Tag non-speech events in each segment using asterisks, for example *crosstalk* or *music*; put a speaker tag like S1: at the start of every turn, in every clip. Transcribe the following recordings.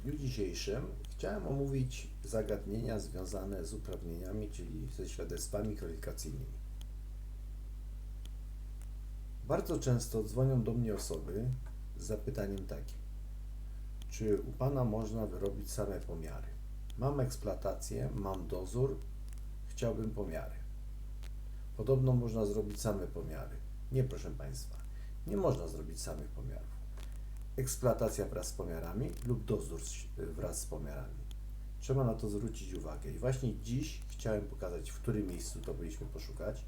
S1: dniu dzisiejszym chciałem omówić zagadnienia związane z uprawnieniami, czyli ze świadectwami kwalifikacyjnymi. Bardzo często dzwonią do mnie osoby z zapytaniem takim: Czy u Pana można wyrobić same pomiary? Mam eksploatację, mam dozór, chciałbym pomiary. Podobno można zrobić same pomiary. Nie, proszę Państwa, nie można zrobić samych pomiarów eksploatacja wraz z pomiarami lub dozór z- wraz z pomiarami. Trzeba na to zwrócić uwagę. I właśnie dziś chciałem pokazać, w którym miejscu to powinniśmy poszukać,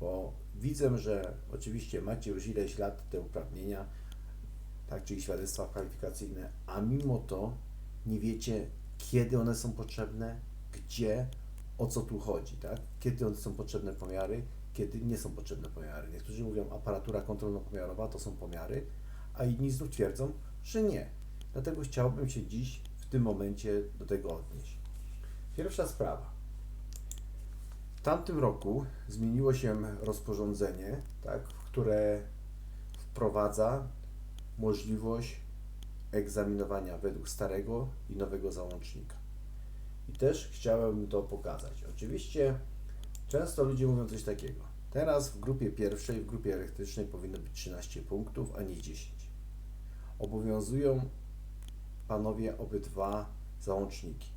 S1: bo widzę, że oczywiście macie już ileś lat te uprawnienia, tak, czyli świadectwa kwalifikacyjne, a mimo to nie wiecie, kiedy one są potrzebne, gdzie, o co tu chodzi, tak? Kiedy one są potrzebne pomiary, kiedy nie są potrzebne pomiary. Niektórzy mówią, aparatura kontrolno-pomiarowa to są pomiary, a inni znów twierdzą, że nie. Dlatego chciałbym się dziś w tym momencie do tego odnieść. Pierwsza sprawa. W tamtym roku zmieniło się rozporządzenie, tak, które wprowadza możliwość egzaminowania według starego i nowego załącznika. I też chciałem to pokazać. Oczywiście często ludzie mówią coś takiego. Teraz w grupie pierwszej, w grupie elektrycznej powinno być 13 punktów, a nie 10 obowiązują panowie obydwa załączniki.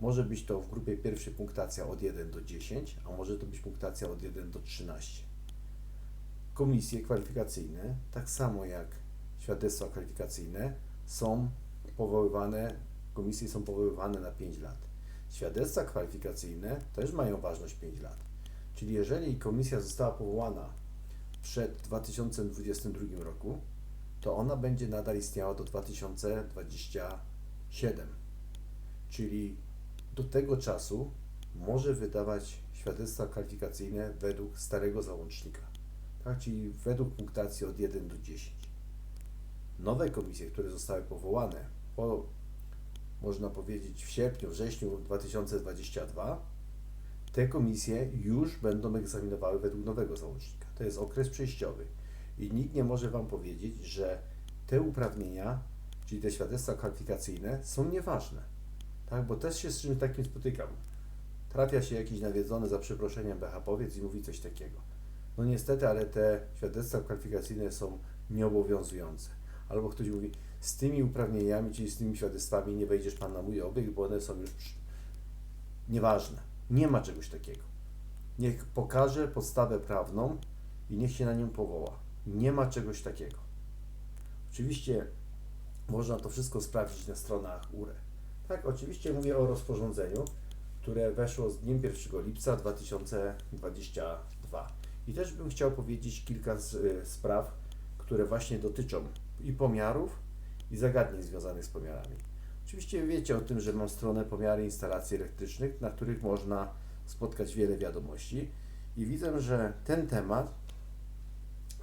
S1: Może być to w grupie pierwszej punktacja od 1 do 10, a może to być punktacja od 1 do 13. Komisje kwalifikacyjne, tak samo jak świadectwa kwalifikacyjne, są powoływane, komisje są powoływane na 5 lat. Świadectwa kwalifikacyjne też mają ważność 5 lat. Czyli jeżeli komisja została powołana przed 2022 roku, to ona będzie nadal istniała do 2027. Czyli do tego czasu może wydawać świadectwa kwalifikacyjne według starego załącznika, tak? czyli według punktacji od 1 do 10. Nowe komisje, które zostały powołane po, można powiedzieć, w sierpniu, wrześniu 2022, te komisje już będą egzaminowały według nowego załącznika. To jest okres przejściowy. I nikt nie może Wam powiedzieć, że te uprawnienia, czyli te świadectwa kwalifikacyjne są nieważne. Tak? Bo też się z czymś takim spotykam. Trafia się jakiś nawiedzony za przeproszeniem BHP-owiec i mówi coś takiego. No niestety, ale te świadectwa kwalifikacyjne są nieobowiązujące. Albo ktoś mówi, z tymi uprawnieniami, czyli z tymi świadectwami nie wejdziesz Pan na mój obiekt, bo one są już nieważne. Nie ma czegoś takiego. Niech pokaże podstawę prawną i niech się na nią powoła. Nie ma czegoś takiego. Oczywiście można to wszystko sprawdzić na stronach URE. Tak, oczywiście mówię o rozporządzeniu, które weszło z dniem 1 lipca 2022. I też bym chciał powiedzieć kilka z, y, spraw, które właśnie dotyczą i pomiarów, i zagadnień związanych z pomiarami. Oczywiście wiecie o tym, że mam stronę pomiary instalacji elektrycznych, na których można spotkać wiele wiadomości i widzę, że ten temat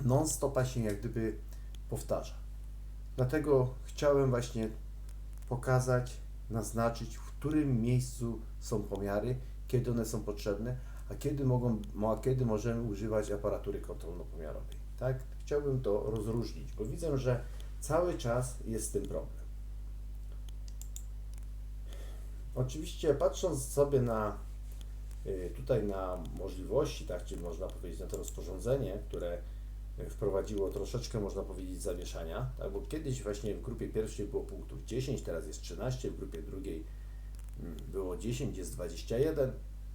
S1: non-stopa się jak gdyby powtarza. Dlatego chciałem właśnie pokazać, naznaczyć, w którym miejscu są pomiary, kiedy one są potrzebne, a kiedy, mogą, mo- a kiedy możemy używać aparatury kontrolno-pomiarowej. Tak? Chciałbym to rozróżnić, bo widzę, że cały czas jest z tym problem. Oczywiście patrząc sobie na y, tutaj na możliwości, tak, czy można powiedzieć na to rozporządzenie, które wprowadziło troszeczkę, można powiedzieć, zamieszania, tak, bo kiedyś właśnie w grupie pierwszej było punktów 10, teraz jest 13, w grupie drugiej mm, było 10, jest 21,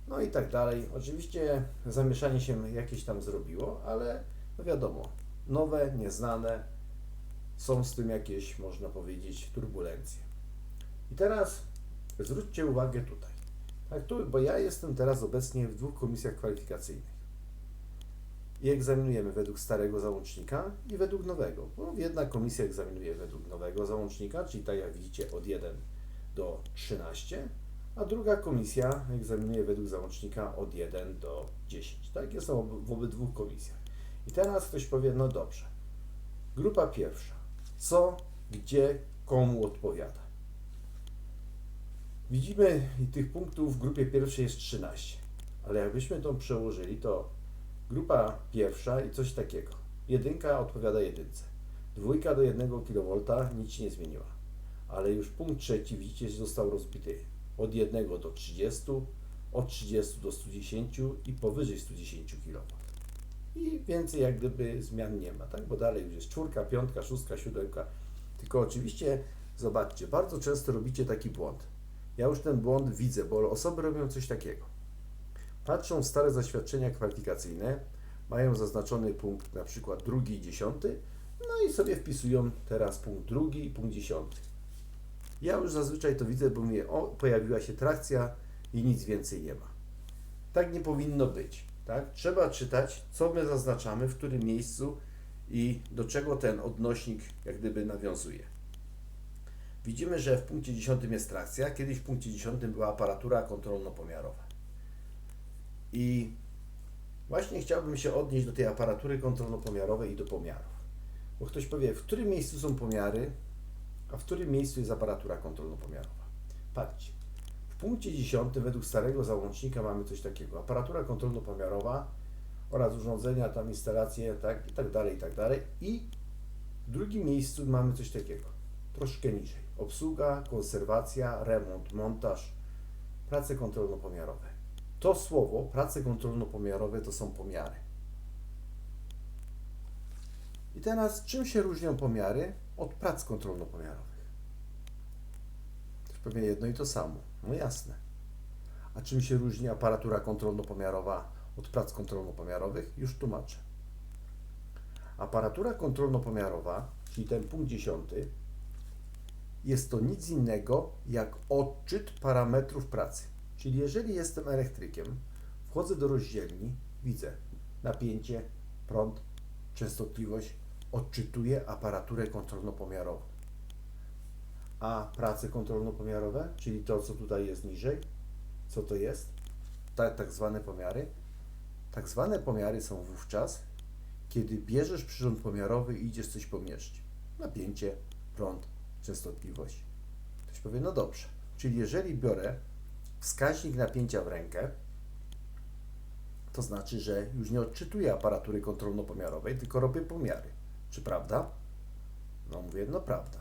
S1: no i tak dalej. Oczywiście zamieszanie się jakieś tam zrobiło, ale no wiadomo, nowe, nieznane, są z tym jakieś, można powiedzieć, turbulencje. I teraz zwróćcie uwagę tutaj. Tak, tu, bo ja jestem teraz obecnie w dwóch komisjach kwalifikacyjnych. I egzaminujemy według starego załącznika i według nowego. Bo jedna komisja egzaminuje według nowego załącznika, czyli tak jak widzicie od 1 do 13, a druga komisja egzaminuje według załącznika od 1 do 10. Tak jest w obydwu komisjach. I teraz ktoś powie, no dobrze. Grupa pierwsza. Co, gdzie, komu odpowiada? Widzimy tych punktów w grupie pierwszej jest 13, ale jakbyśmy to przełożyli, to grupa pierwsza i coś takiego. Jedynka odpowiada jedynce. Dwójka do 1 kV nic nie zmieniła. ale już punkt trzeci, widzicie, został rozbity od 1 do 30, od 30 do 110 i powyżej 110 kW. I więcej jak gdyby zmian nie ma, tak? Bo dalej już jest czwórka, piątka, szóstka, siódemka. Tylko oczywiście, zobaczcie, bardzo często robicie taki błąd. Ja już ten błąd widzę, bo osoby robią coś takiego. Patrzą w stare zaświadczenia kwalifikacyjne, mają zaznaczony punkt na przykład drugi i dziesiąty, no i sobie wpisują teraz punkt drugi i punkt dziesiąty. Ja już zazwyczaj to widzę, bo mówię, o, pojawiła się trakcja i nic więcej nie ma. Tak nie powinno być. Tak? Trzeba czytać, co my zaznaczamy, w którym miejscu i do czego ten odnośnik jak gdyby nawiązuje. Widzimy, że w punkcie 10 jest trakcja, kiedyś w punkcie 10 była aparatura kontrolno-pomiarowa. I właśnie chciałbym się odnieść do tej aparatury kontrolno-pomiarowej i do pomiarów. Bo ktoś powie, w którym miejscu są pomiary, a w którym miejscu jest aparatura kontrolno-pomiarowa. Patrzcie, w punkcie 10 według starego załącznika mamy coś takiego. Aparatura kontrolno-pomiarowa oraz urządzenia, tam instalacje, tak, i tak dalej, i tak dalej. I w drugim miejscu mamy coś takiego, troszkę niżej. Obsługa, konserwacja, remont, montaż, prace kontrolno-pomiarowe. To słowo, prace kontrolno-pomiarowe, to są pomiary. I teraz, czym się różnią pomiary od prac kontrolno-pomiarowych? Ktoś powie jedno i to samo. No jasne. A czym się różni aparatura kontrolno-pomiarowa od prac kontrolno-pomiarowych? Już tłumaczę. Aparatura kontrolno-pomiarowa, czyli ten punkt 10, jest to nic innego jak odczyt parametrów pracy. Czyli jeżeli jestem elektrykiem, wchodzę do rozdzielni, widzę napięcie, prąd, częstotliwość, odczytuję aparaturę kontrolno-pomiarową. A prace kontrolno-pomiarowe, czyli to, co tutaj jest niżej, co to jest? Tak, tak zwane pomiary. Tak zwane pomiary są wówczas, kiedy bierzesz przyrząd pomiarowy i idziesz coś pomierzyć. Napięcie, prąd, częstotliwość. Ktoś powie, no dobrze. Czyli jeżeli biorę wskaźnik napięcia w rękę, to znaczy, że już nie odczytuję aparatury kontrolno-pomiarowej, tylko robię pomiary. Czy prawda? No mówię, no prawda.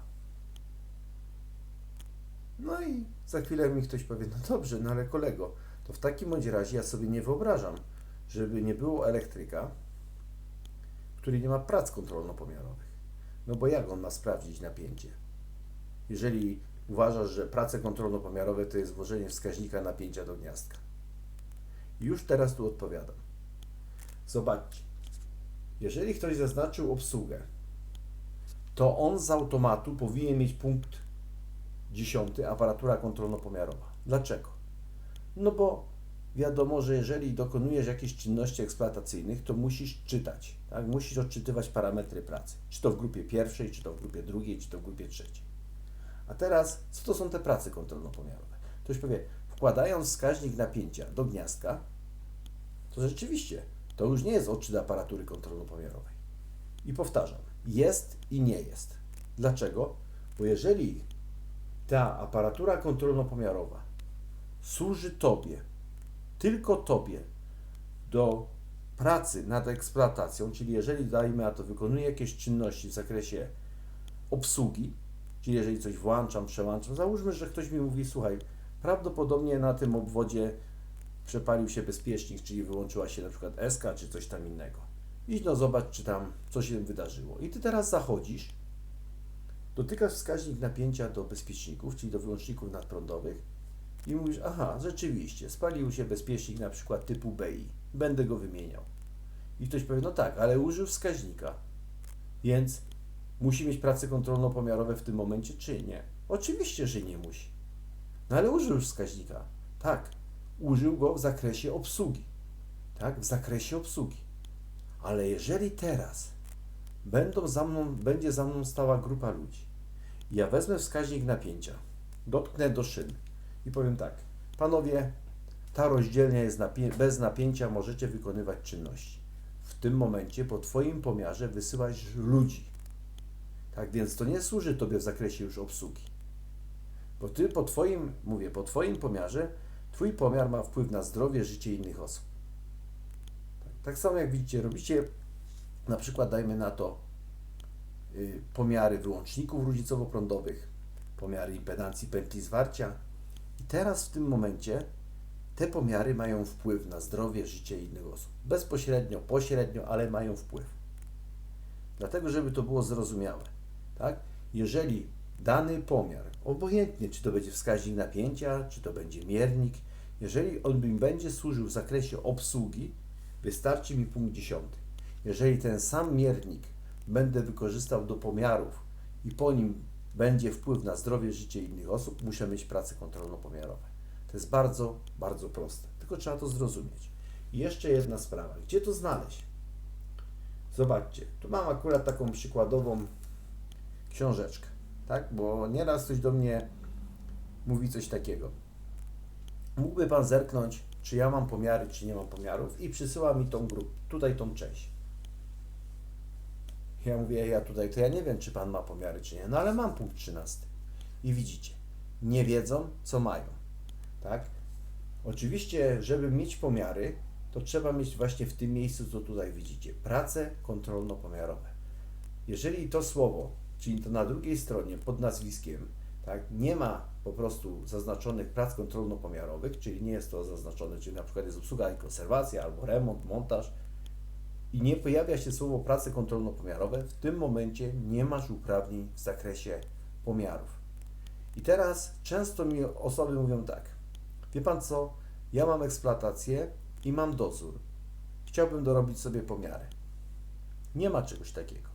S1: No i za chwilę mi ktoś powie, no dobrze, no ale kolego, to w takim bądź razie ja sobie nie wyobrażam, żeby nie było elektryka, który nie ma prac kontrolno-pomiarowych. No bo jak on ma sprawdzić napięcie? Jeżeli uważasz, że prace kontrolno-pomiarowe to jest włożenie wskaźnika napięcia do gniazdka. Już teraz tu odpowiadam. Zobaczcie. Jeżeli ktoś zaznaczył obsługę, to on z automatu powinien mieć punkt 10, aparatura kontrolno-pomiarowa. Dlaczego? No bo wiadomo, że jeżeli dokonujesz jakichś czynności eksploatacyjnych, to musisz czytać, tak? musisz odczytywać parametry pracy. Czy to w grupie pierwszej, czy to w grupie drugiej, czy to w grupie trzeciej. A teraz, co to są te prace kontrolno-pomiarowe? Ktoś powie, wkładając wskaźnik napięcia do gniazdka, to rzeczywiście to już nie jest odczyt aparatury kontrolno-pomiarowej. I powtarzam, jest i nie jest. Dlaczego? Bo jeżeli ta aparatura kontrolno-pomiarowa służy Tobie, tylko Tobie, do pracy nad eksploatacją, czyli jeżeli, dajmy na to, wykonuje jakieś czynności w zakresie obsługi, czyli jeżeli coś włączam, przełączam, załóżmy, że ktoś mi mówi, słuchaj, prawdopodobnie na tym obwodzie przepalił się bezpiecznik, czyli wyłączyła się na przykład SK czy coś tam innego. Idź no zobacz, czy tam coś się wydarzyło. I Ty teraz zachodzisz, dotykasz wskaźnik napięcia do bezpieczników, czyli do wyłączników nadprądowych i mówisz, aha, rzeczywiście, spalił się bezpiecznik na przykład typu BI, będę go wymieniał. I ktoś powie, no tak, ale użył wskaźnika, więc musi mieć prace kontrolno-pomiarowe w tym momencie, czy nie? Oczywiście, że nie musi. No ale użył wskaźnika. Tak, użył go w zakresie obsługi. Tak, w zakresie obsługi. Ale jeżeli teraz będą za mną, będzie za mną stała grupa ludzi, ja wezmę wskaźnik napięcia, dotknę do szyn i powiem tak, panowie, ta rozdzielnia jest napię bez napięcia, możecie wykonywać czynności. W tym momencie po Twoim pomiarze wysyłasz ludzi. Tak więc to nie służy Tobie w zakresie już obsługi. Bo Ty po Twoim, mówię, po Twoim pomiarze, Twój pomiar ma wpływ na zdrowie, życie innych osób. Tak, tak samo jak widzicie, robicie na przykład, dajmy na to, y, pomiary wyłączników różnicowo-prądowych, pomiary impedancji pętli zwarcia. I teraz w tym momencie te pomiary mają wpływ na zdrowie, życie innych osób. Bezpośrednio, pośrednio, ale mają wpływ. Dlatego, żeby to było zrozumiałe, tak? Jeżeli dany pomiar, obojętnie czy to będzie wskaźnik napięcia, czy to będzie miernik, jeżeli on mi będzie służył w zakresie obsługi, wystarczy mi punkt dziesiąty. Jeżeli ten sam miernik będę wykorzystał do pomiarów i po nim będzie wpływ na zdrowie, życie innych osób, muszę mieć prace kontrolno-pomiarowe. To jest bardzo, bardzo proste. Tylko trzeba to zrozumieć. I jeszcze jedna sprawa. Gdzie to znaleźć? Zobaczcie, tu mam akurat taką przykładową książeczkę, tak? Bo nieraz ktoś do mnie mówi coś takiego. Mógłby Pan zerknąć, czy ja mam pomiary, czy nie mam pomiarów i przysyła mi tą grupę, tutaj tą część. Ja mówię, ja tutaj, to ja nie wiem, czy Pan ma pomiary, czy nie, no ale mam punkt 13. I widzicie, nie wiedzą, co mają, tak? Oczywiście, żeby mieć pomiary, to trzeba mieć właśnie w tym miejscu, co tutaj widzicie, prace kontrolno-pomiarowe. Jeżeli to słowo, czyli to na drugiej stronie pod nazwiskiem, tak, nie ma po prostu zaznaczonych prac kontrolno-pomiarowych, czyli nie jest to zaznaczone, czyli na przykład jest obsługa i konserwacja, albo remont, montaż, i nie pojawia się słowo prace kontrolno-pomiarowe, w tym momencie nie masz uprawnień w zakresie pomiarów. I teraz często mi osoby mówią tak, wie Pan co, ja mam eksploatację i mam dozór. Chciałbym dorobić sobie pomiary. Nie ma czegoś takiego.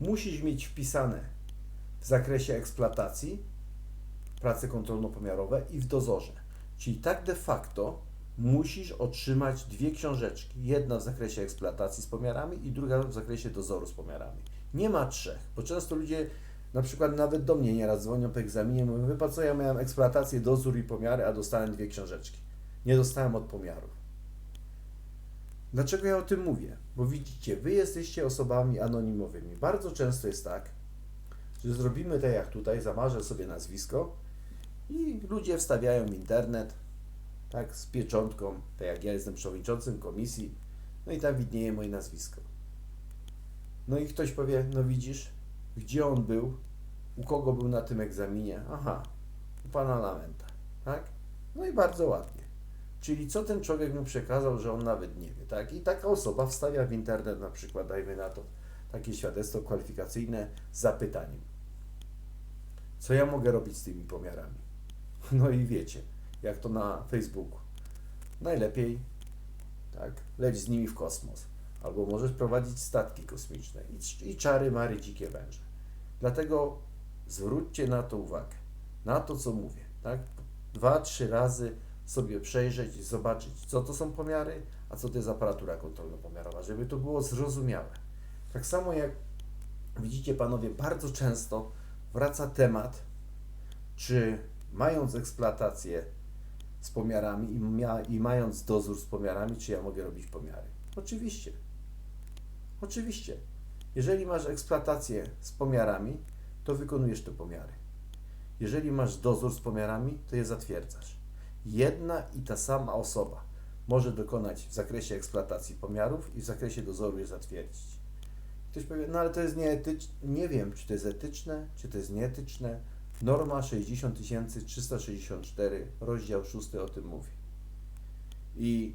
S1: Musisz mieć wpisane w zakresie eksploatacji prace kontrolno-pomiarowe i w dozorze. Czyli tak de facto musisz otrzymać dwie książeczki. Jedna w zakresie eksploatacji z pomiarami i druga w zakresie dozoru z pomiarami. Nie ma trzech, bo często ludzie na przykład nawet do mnie nieraz dzwonią po egzaminie mówią, wie co, ja miałem eksploatację, dozór i pomiary, a dostałem dwie książeczki. Nie dostałem od pomiarów. Dlaczego ja o tym mówię? Bo widzicie, wy jesteście osobami anonimowymi. Bardzo często jest tak, że zrobimy tak jak tutaj, zamarzę sobie nazwisko i ludzie wstawiają internet, tak, z pieczątką, tak jak ja jestem przewodniczącym komisji, no i tam widnieje moje nazwisko. No i ktoś powie, no widzisz, gdzie on był, u kogo był na tym egzaminie? Aha, u pana Lamenta, tak? No i bardzo ładnie. Czyli co ten człowiek mu przekazał, że on nawet nie wie, tak? I taka osoba wstawia w internet na przykład, dajmy na to, takie świadectwo kwalifikacyjne z zapytaniem. Co ja mogę robić z tymi pomiarami? *laughs* No i wiecie, jak to na Facebooku. Najlepiej, tak, leć z nimi w kosmos. Albo możesz prowadzić statki kosmiczne i, i czary mary dzikie węże. Dlatego zwróćcie na to uwagę, na to, co mówię, tak? Dwa, trzy razy sobie przejrzeć i zobaczyć, co to są pomiary, a co to jest aparatura kontrolno-pomiarowa, żeby to było zrozumiałe. Tak samo jak widzicie, panowie, bardzo często wraca temat, czy mając eksploatację z pomiarami i, i mając dozór z pomiarami, czy ja mogę robić pomiary? Oczywiście. Oczywiście. Jeżeli masz eksploatację z pomiarami, to wykonujesz te pomiary. Jeżeli masz dozór z pomiarami, to je zatwierdzasz. Jedna i ta sama osoba może dokonać w zakresie eksploatacji pomiarów i w zakresie dozoru je zatwierdzić. Ktoś powie, no ale to jest nieetyczne. Nie wiem, czy to jest etyczne, czy to jest nieetyczne. Norma 60364, rozdział 6 o tym mówi. I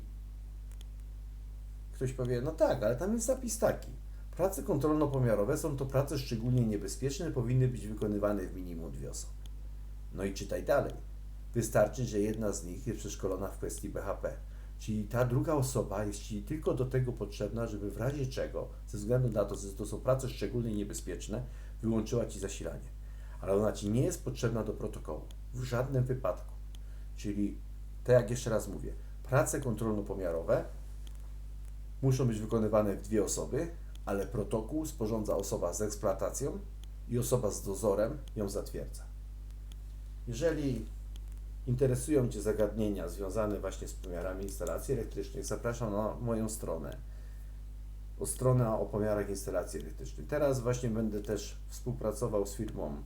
S1: ktoś powie, no tak, ale tam jest zapis taki. Prace kontrolno-pomiarowe są to prace szczególnie niebezpieczne, powinny być wykonywane w minimum dwie osoby. No i czytaj dalej. Wystarczy, że jedna z nich jest przeszkolona w kwestii BHP. Czyli ta druga osoba jest Ci tylko do tego potrzebna, żeby w razie czego, ze względu na to, że to są prace szczególnie niebezpieczne, wyłączyła Ci zasilanie. Ale ona Ci nie jest potrzebna do protokołu. W żadnym wypadku. Czyli, tak jak jeszcze raz mówię, prace kontrolno-pomiarowe muszą być wykonywane w dwie osoby, ale protokół sporządza osoba z eksploatacją i osoba z dozorem ją zatwierdza. Jeżeli interesują Cię zagadnienia związane właśnie z pomiarami instalacji elektrycznych, zapraszam na moją stronę. O stronę o pomiarach instalacji elektrycznych. Teraz właśnie będę też współpracował z firmą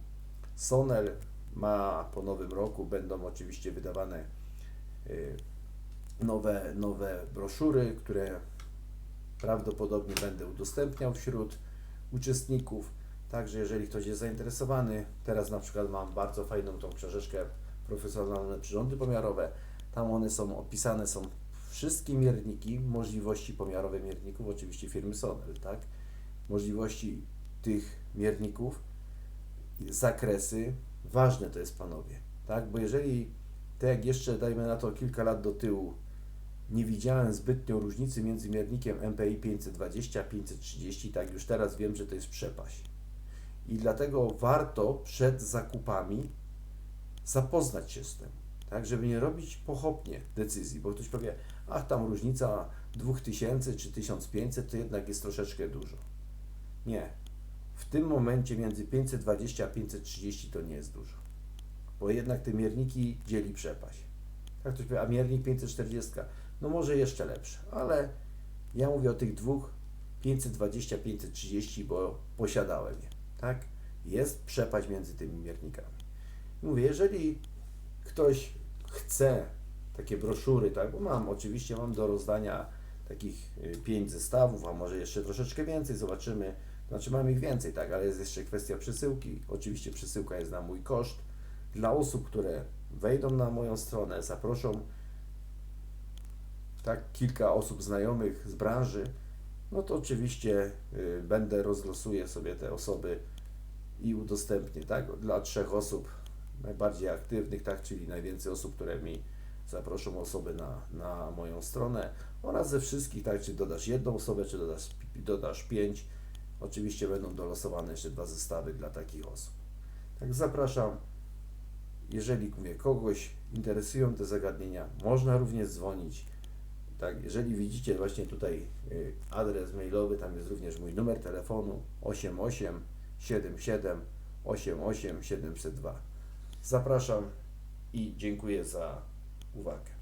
S1: Sonel. Ma po nowym roku będą oczywiście wydawane y, nowe, nowe broszury, które prawdopodobnie będę udostępniał wśród uczestników. Także jeżeli ktoś jest zainteresowany, teraz na przykład mam bardzo fajną tą książeczkę Profesjonalne przyrządy pomiarowe. Tam one są opisane, są wszystkie mierniki, możliwości pomiarowe mierników, oczywiście firmy Sonel, tak? Możliwości tych mierników, zakresy, ważne to jest panowie, tak? Bo jeżeli, tak jak jeszcze dajmy na to kilka lat do tyłu, nie widziałem zbytnio różnicy między miernikiem MPI 520 a 530, tak już teraz wiem, że to jest przepaść. I dlatego warto przed zakupami zapoznać się z tym, tak, żeby nie robić pochopnie decyzji, bo ktoś powie, ach, tam różnica 2000 czy 1500 to jednak jest troszeczkę dużo. Nie. W tym momencie między 520 a 530 to nie jest dużo, bo jednak te mierniki dzieli przepaść. Tak ktoś powie, a miernik 540, no może jeszcze lepszy, ale ja mówię o tych dwóch 520, 530, bo posiadałem je, tak? Jest przepaść między tymi miernikami. Mówię, jeżeli ktoś chce takie broszury, tak, bo mam, oczywiście mam do rozdania takich y, pięć zestawów, a może jeszcze troszeczkę więcej, zobaczymy. Znaczy mam ich więcej, tak, ale jest jeszcze kwestia przesyłki. Oczywiście przesyłka jest na mój koszt. Dla osób, które wejdą na moją stronę, zaproszą tak kilka osób znajomych z branży, no to oczywiście y, będę rozlosuję sobie te osoby i udostępnię, tak, dla trzech osób najbardziej aktywnych, tak, czyli najwięcej osób, które mi zaproszą osoby na, na moją stronę oraz ze wszystkich, tak, czy dodasz jedną osobę, czy dodasz, dodasz pięć, oczywiście będą dolosowane jeszcze dwa zestawy dla takich osób. Tak, zapraszam. Jeżeli mówię, kogoś interesują te zagadnienia, można również dzwonić. Tak, jeżeli widzicie właśnie tutaj y, adres mailowy, tam jest również mój numer telefonu 88 77 88 702. Zapraszam i dziękuję za uwagę.